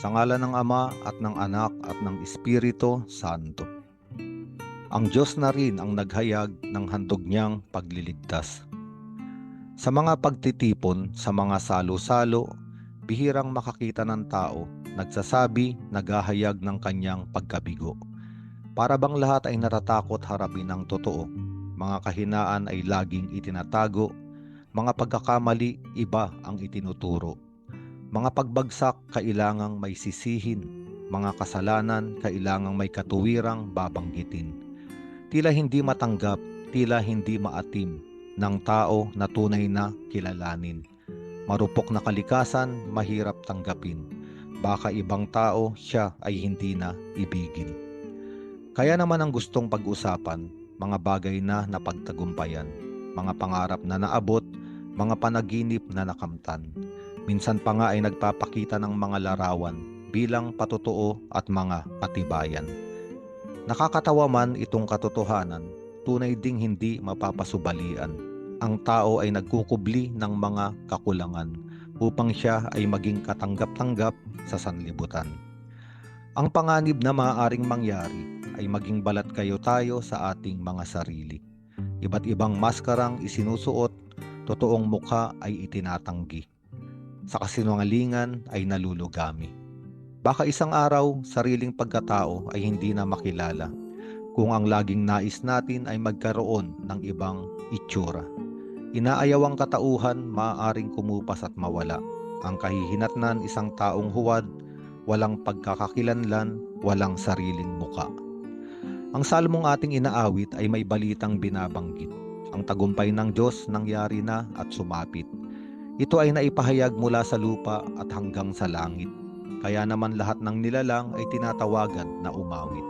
Sa ngala ng Ama at ng Anak at ng Espiritu Santo. Ang Diyos na rin ang naghayag ng handog niyang pagliligtas. Sa mga pagtitipon, sa mga salo-salo, bihirang makakita ng tao, nagsasabi, naghahayag ng kanyang pagkabigo. Para bang lahat ay natatakot harapin ng totoo, mga kahinaan ay laging itinatago, mga pagkakamali, iba ang itinuturo. Mga pagbagsak, kailangang may sisihin, mga kasalanan, kailangang may katuwirang babanggitin. Tila hindi matanggap, tila hindi maatim ng tao na tunay na kilalanin. Marupok na kalikasan, mahirap tanggapin. Baka ibang tao, siya ay hindi na ibigin. Kaya naman ang gustong pag-usapan, mga bagay na napagtagumpayan, mga pangarap na naabot, mga panaginip na nakamtan. Minsan pa nga ay nagpapakita ng mga larawan bilang patotoo at mga katibayan. Nakakatawa man itong katotohanan, tunay ding hindi mapapasubalian. Ang tao ay nagkukubli ng mga kakulangan upang siya ay maging katanggap-tanggap sa sanlibutan. Ang panganib na maaaring mangyari ay maging balat kayo tayo sa ating mga sarili. Iba't ibang maskarang isinusuot, totoong mukha ay itinatanggi. Sa kasinungalingan ay nalulugami. Baka isang araw, sariling pagkatao ay hindi na makilala kung ang laging nais natin ay magkaroon ng ibang itsura. Inaayaw ang katauhan, maaaring kumupas at mawala. Ang kahihinatnan isang taong huwad, walang pagkakakilanlan, walang sariling muka. Ang salmong ating inaawit ay may balitang binabanggit. Ang tagumpay ng Diyos nangyari na at sumapit. Ito ay naipahayag mula sa lupa at hanggang sa langit. Kaya naman lahat ng nilalang ay tinatawagan na umawit.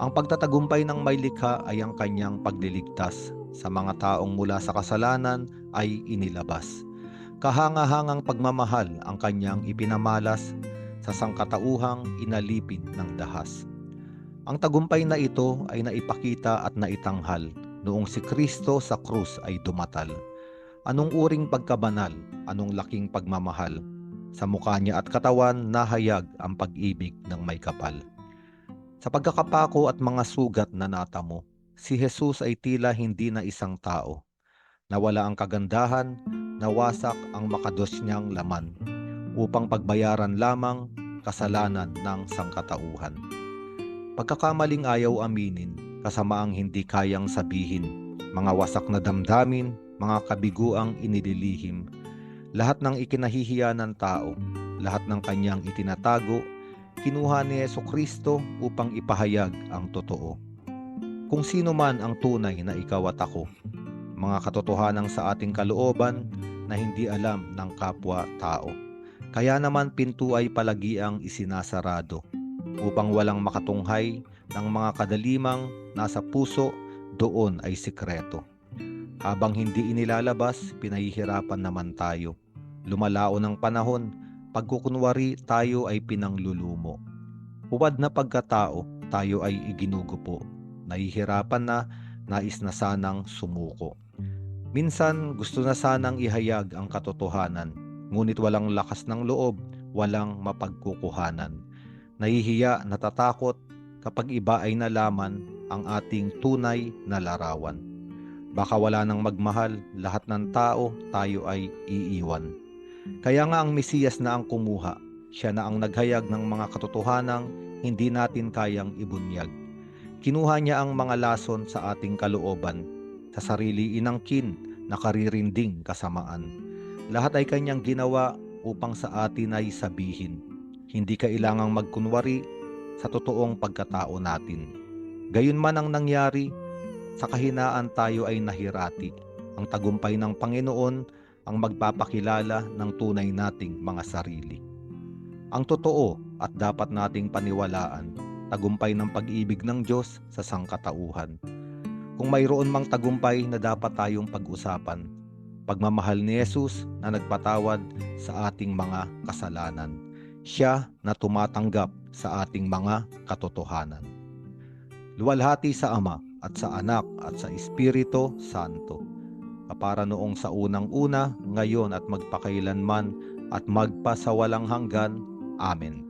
Ang pagtatagumpay ng may likha ay ang kanyang pagliligtas sa mga taong mula sa kasalanan ay inilabas. Kahanga-hangang pagmamahal ang kanyang ipinamalas sa sangkatauhang inalipin ng dahas. Ang tagumpay na ito ay naipakita at naitanghal noong si Kristo sa krus ay dumatal. Anong uring pagkabanal, anong laking pagmamahal. Sa mukha niya at katawan, nahayag ang pag-ibig ng may kapal. Sa pagkakapako at mga sugat na natamo, si Jesus ay tila hindi na isang tao. Nawala ang kagandahan, nawasak ang makados niyang laman, upang pagbayaran lamang kasalanan ng sangkatauhan. Pagkakamaling ayaw aminin, kasamaang hindi kayang sabihin, mga wasak na damdamin, mga kabiguang inililihim, lahat ng ikinahihiya ng tao, lahat ng kanyang itinatago, kinuha ni Yeso Kristo upang ipahayag ang totoo. Kung sino man ang tunay na ikaw at ako, mga katotohanan sa ating kalooban na hindi alam ng kapwa-tao. Kaya naman pinto ay palagiang isinasarado upang walang makatunghay ng mga kadalimang nasa puso doon ay sikreto. Habang hindi inilalabas, pinahihirapan naman tayo. Lumalao ng panahon, pagkukunwari tayo ay pinanglulumo. Huwad na pagkatao, tayo ay iginugupo. Nahihirapan na, nais na sanang sumuko. Minsan gusto na sanang ihayag ang katotohanan, ngunit walang lakas ng loob, walang mapagkukuhanan. Nahihiya, natatakot kapag iba ay nalaman ang ating tunay na larawan. Baka wala nang magmahal, lahat ng tao tayo ay iiwan. Kaya nga ang Mesiyas na ang kumuha, siya na ang naghayag ng mga katotohanang hindi natin kayang ibunyag. Kinuha niya ang mga lason sa ating kalooban, sa sarili inangkin na karirinding kasamaan. Lahat ay kanyang ginawa upang sa atin ay sabihin. Hindi kailangang magkunwari sa totoong pagkatao natin. Gayon man ang nangyari, sa kahinaan tayo ay nahirati. Ang tagumpay ng Panginoon ang magpapakilala ng tunay nating mga sarili. Ang totoo at dapat nating paniwalaan, tagumpay ng pag-ibig ng Diyos sa sangkatauhan. Kung mayroon mang tagumpay na dapat tayong pag-usapan, pagmamahal ni Jesus na nagpatawad sa ating mga kasalanan. Siya na tumatanggap sa ating mga katotohanan. Luwalhati sa Ama at sa Anak at sa Espiritu Santo. Kapara noong sa unang-una, ngayon at magpakailanman at magpasawalang hanggan. Amen.